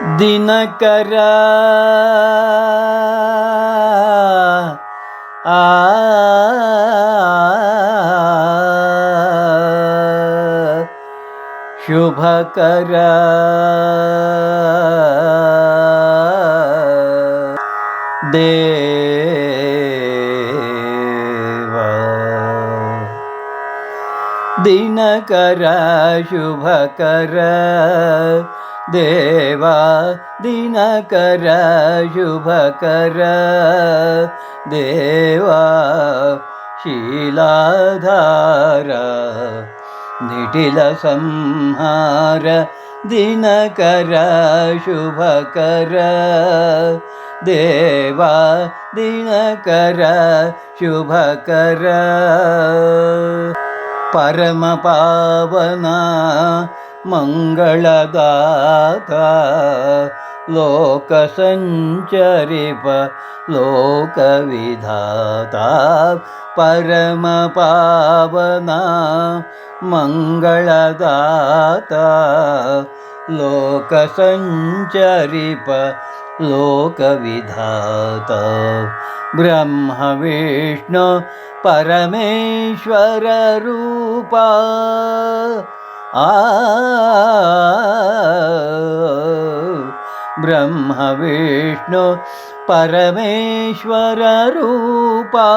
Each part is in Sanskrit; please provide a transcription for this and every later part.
ദിനകര. ആ. ശുഭകര. ദേ दिनकर शुभकर देवा दिनकर शुभकर देवा शीलाधार। निटिलसंहार दिनकर शुभकर देवा दिनकर शुभकर परमपावना मङ्गलदाता लोकसञ्चरिप लोकविधाता परमपावना मङ्गलदाता लोकसञ्चरिप लोकविधाता। ब्रह्मविष्णु परमेश्वररूप। ब्रह्मविष्णु परमेश्वररूपा।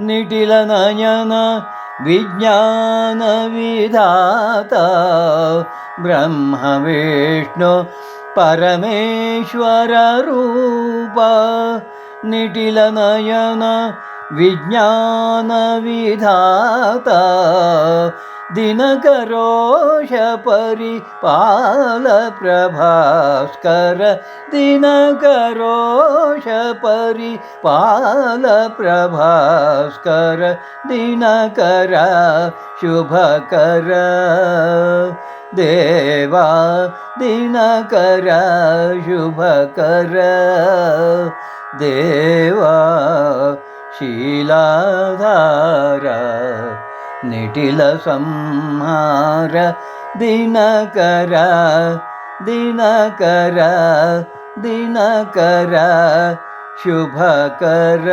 निटिलनयन विज्ञानविधाता। ब्रह्मविष्णु परमेश्वररूप निटिलनयन विज्ञानविधाता परि पाल प्रभास्कर दिनकरोष दिनकर शुभकर। वा दिनकर शुभकर। देवा शीलाधार निटिलसंहार दिनकर दिनकर दिनकर शुभकर।